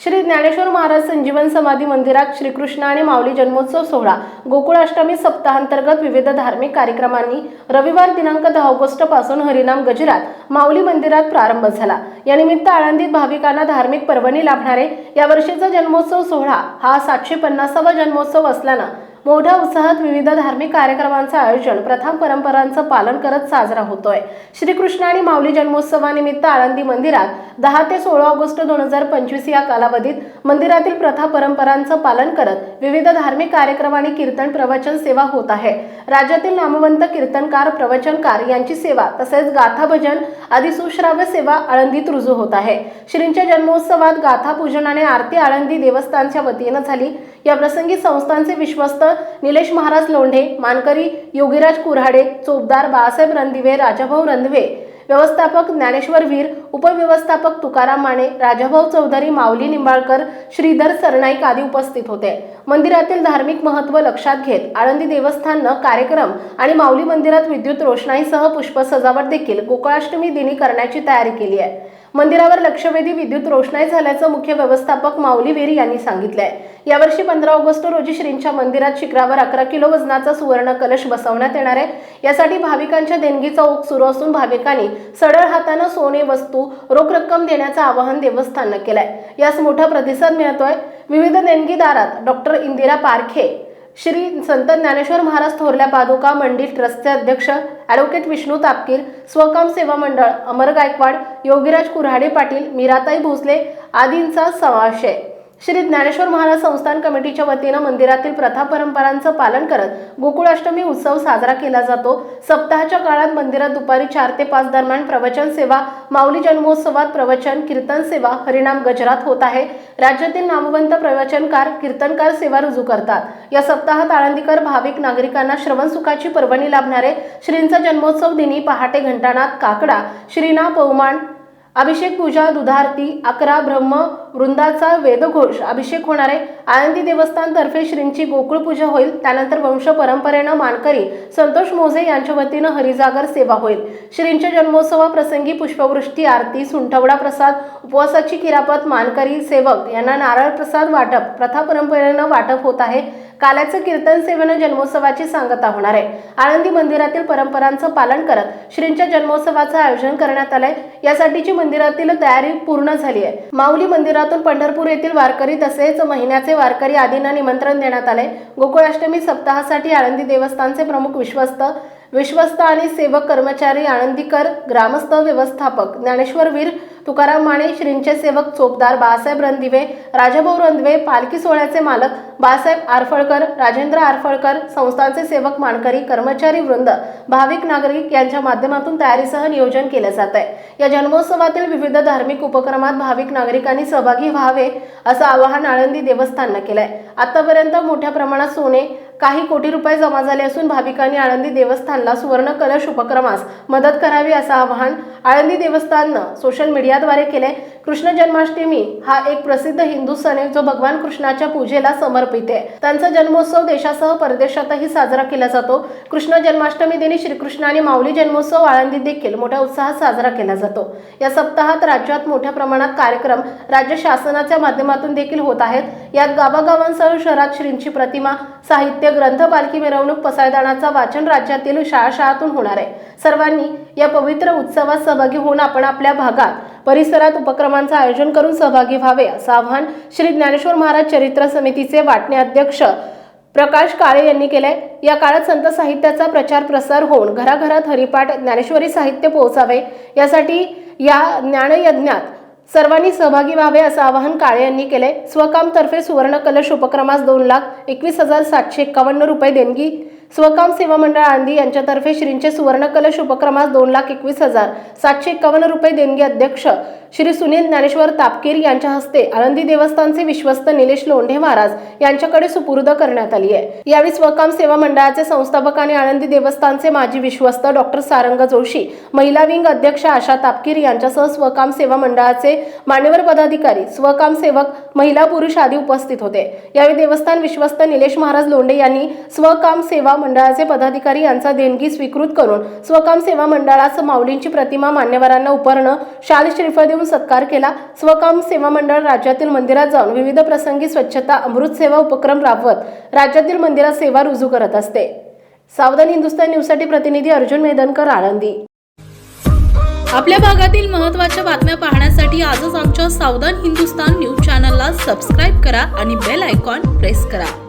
श्री ज्ञानेश्वर महाराज संजीवन समाधी मंदिरात श्रीकृष्ण आणि माऊली जन्मोत्सव सोहळा गोकुळाष्टमी सप्ताहांतर्गत विविध धार्मिक कार्यक्रमांनी रविवार दिनांक दहा ऑगस्टपासून हरिनाम गजरात माऊली मंदिरात प्रारंभ झाला. या निमित्त आळंदीत भाविकांना धार्मिक पर्वणी लाभणारे या वर्षीचा जन्मोत्सव सोहळा हा सातशे पन्नासावा जन्मोत्सव असल्यानं मोठ्या उत्साहात विविध धार्मिक कार्यक्रमांचं आयोजन प्रथा परंपरांचं पालन करत साजरा होतोय. श्रीकृष्ण आणि माऊली जन्मोत्सवानिमित्त आळंदी मंदिरात दहा ते सोळा ऑगस्ट दोन हजार पंचवीस या कालावधीत मंदिरातील प्रथा परंपरांचं पालन करत विविध धार्मिक कार्यक्रम आणि कीर्तन प्रवचन सेवा होत आहे. राज्यातील नामवंत कीर्तनकार प्रवचनकार यांची सेवा तसेच गाथा भजन आदी सुश्राव्य सेवा आळंदीत रुजू होत आहे. श्रींच्या जन्मोत्सवात गाथा पूजन आणि आरती आळंदी देवस्थानच्या वतीनं झाली. या प्रसंगी संस्थांचे विश्वस्त निलेश महाराज लोंढे मानकरी योगीराज कुऱ्हाडे चोपदार बाळासाहेब रणदिवे राजाभाऊ रणदिवे व्यवस्थापक ज्ञानेश्वर वीर उपव्यवस्थापक तुकाराम माने राजाभाऊ चौधरी माऊली निंबाळकर श्रीधर सरनाईक आदी उपस्थित होते. मंदिरातील धार्मिक महत्त्व लक्षात घेत आळंदी देवस्थाननं कार्यक्रम आणि माऊली मंदिरात विद्युत रोषणाईसह पुष्प सजावट देखील गोकुळाष्टमी दिनी करण्याची तयारी केली आहे. मंदिरावर लक्षवेधी विद्युत रोषणाई झाल्याचं मुख्य व्यवस्थापक माऊली वीर यांनी सांगितलंय. यावर्षी पंधरा ऑगस्ट रोजी श्रींच्या मंदिरात शिखरावर अकरा किलो वजनाचा सुवर्ण कलश बसवण्यात येणार आहे. यासाठी भाविकांच्या देणगीचा ओघ सुरू असून भाविकांनी सडळ हातानं सोने वस्तू रोख रक्कम देण्याचं आवाहन देवस्थाननं केलंय. यास मोठा प्रतिसाद मिळतोय. विविध देणगीदारात डॉक्टर इंदिरा पारखे श्री संत ज्ञानेश्वर महाराज थोरल्या पादुका मंडळ ट्रस्टचे अध्यक्ष ॲडव्होकेट विष्णू तापकीर स्वकाम सेवा मंडळ अमर गायकवाड योगीराज कुऱ्हाडे पाटील मीराताई भोसले आदींचा समावेश आहे. श्री ज्ञानेश्वर महाराज संस्थान कमिटीच्या वतीनं मंदिरातील प्रथा परंपरांचं पालन करत गोकुळाष्टमी उत्सव साजरा केला जातो. सप्ताहाच्या काळात मंदिरात दुपारी चार ते पाच दरम्यान प्रवचन सेवा माऊली जन्मोत्सवात प्रवचन कीर्तन सेवा हरिणाम गजरात होत आहे. राज्यातील नामवंत प्रवचनकार कीर्तनकार सेवा रुजू करतात. या सप्ताहात आळंदीकर भाविक नागरिकांना श्रवण सुखाची पर्वणी लाभणारे श्रींचा जन्मोत्सव दिनी पहाटे घंटानाथ काकडा श्रीना पौमान अभिषेक पूजा दुधारती अकरा ब्रह्म वृंदाचा वेदघोष अभिषेक होणारे आळंदी देवस्थान तर्फे श्रींची गोकुळ पूजा होईल. त्यानंतर वंश परंपरेनं मानकरी संतोष मोझे यांच्या वतीनं हरिजागर सेवा होईल. श्रींच्या जन्मोत्सवाप्रसंगी पुष्पवृष्टी आरती सुंठवडा प्रसाद उपवासाची किरापत मानकरी सेवक यांना नारळ प्रसाद वाटप प्रथा परंपरेनं वाटप होत आहे. काल्याचं कीर्तन सेवेनं जन्मोत्सवाची सांगता होणार आहे. आळंदी मंदिरातील परंपरांचं पालन करत श्रींच्या जन्मोत्सवाचं आयोजन करण्यात आलंय. यासाठीची मंदिरातील तयारी पूर्ण झाली आहे. माऊली मंदिर शहरातून पंढरपूर येथील वारकरी तसेच महिन्याचे वारकरी आदींना निमंत्रण देण्यात आले. गोकुळाष्टमी सप्ताहासाठी आळंदी देवस्थानचे प्रमुख विश्वस्त विश्वस्त आणि सेवक कर्मचारी आनंदीकर ग्रामस्थ व्यवस्थापक ज्ञानेश्वर वीर तुकाराम माने श्रींचे सेवक चोपदार बाळासाहेब रणदिवे राजाभाऊ रणदिवे पालखी सोहळ्याचे मालक बाळासाहेब आरफळकर राजेंद्र आरफळकर संस्थांचे सेवक मानकरी कर्मचारी वृंद भाविक नागरिक यांच्या माध्यमातून तयारीसह नियोजन केले जात आहे या जन्मोत्सवातील विविध धार्मिक उपक्रमात भाविक नागरिकांनी सहभागी व्हावे असं आवाहन आळंदी देवस्थाननं केलंय. आतापर्यंत मोठ्या प्रमाणात सोने काही कोटी रुपये जमा झाले असून भाविकांनी आळंदी देवस्थानला सुवर्ण कलश उपक्रमास मदत करावी असं आवाहन आळंदी देवस्थाननं सोशल मीडियाद्वारे केले. कृष्ण जन्माष्टमी हा एक प्रसिद्ध हिंदू सण आहे जो भगवान कृष्णाच्या पूजेला समर्पित. आहे त्यांचा जन्मोत्सव देशासह परदेशातही साजरा केला जातो. कृष्ण जन्माष्टमी दिनी श्रीकृष्ण आणि माऊली जन्मोत्सव आळंदीत देखील मोठ्या उत्साहात साजरा केला जातो. या सप्ताहात राज्यात मोठ्या प्रमाणात कार्यक्रम राज्य शासनाच्या माध्यमातून देखील होत आहेत. यात गावागावांसह शहरात श्रींची प्रतिमा साहित्य ग्रंथ पालखी मिरवणूक पसायदानाचा वाचन राज्यातील शाळा शाळातून होणार आहे. सर्वांनी या पवित्र उत्सवात सहभागी होऊन आपण आपल्या भागात परिसरात उपक्रमांचं आयोजन करून सहभागी व्हावे असं आवाहन श्री ज्ञानेश्वर महाराज चरित्र समितीचे वाटणे अध्यक्ष प्रकाश काळे यांनी केलंय. या काळात संत साहित्याचा प्रचार प्रसार होऊन घराघरात हरिपाठ ज्ञानेश्वरी साहित्य पोहोचावे यासाठी या ज्ञानयज्ञात सर्वांनी सहभागी व्हावे असं आवाहन काळे यांनी केलंय. स्वकामतर्फे सुवर्ण कलश उपक्रमास दोन लाख एकवीस हजार सातशे एकावन्न रुपये देणगी स्वकाम सेवा मंडळ आंदी यांच्यातर्फे श्रींचे सुवर्ण कलश उपक्रमास दोन लाख एकवीस हजार सातशे एकावन्न रुपये देणगी अध्यक्ष श्री सुनील ज्ञानेश्वर तापकीर यांच्या हस्ते आळंदी देवस्थानचे विश्वस्त निलेश लोंढे महाराज यांच्याकडे सुपूर्द करण्यात आली आहे. यावेळी स्वकाम सेवा मंडळाचे संस्थापक आणि आळंदी देवस्थानचे माजी विश्वस्त डॉक्टर सारंग जोशी महिला विंग अध्यक्ष आशा तापकीर यांच्यासह स्वकाम सेवा मंडळाचे मान्यवर पदाधिकारी स्वकाम सेवक महिला पुरुष आदी उपस्थित होते. यावेळी देवस्थान विश्वस्त निलेश महाराज लोंढे यांनी स्वकाम सेवा सेवा मंडळाचे पदाधिकारी यांचा देणगी स्वीकृत करून स्वकाम सेवा मंडळास माऊलींची प्रतिमा मान्यवरांना उपरणं शाल श्रीफळ देऊन सत्कार केला. स्वकाम सेवा मंडळ राज्यातील मंदिरात जाऊन विविध प्रसंगी स्वच्छता अमृत सेवा उपक्रम राबवत राज्यातील मंदिरात सेवा रुजू करत असते. सावधान हिंदुस्तान न्यूजसाठी प्रतिनिधी अर्जुन मेदनकर आळंदी. आपल्या भागातील महत्त्वाच्या बातम्या पाहण्यासाठी आजच आमच्या सावधान हिंदुस्तान न्यूज चॅनलला सबस्क्राईब करा आणि बेल आयकॉन प्रेस करा.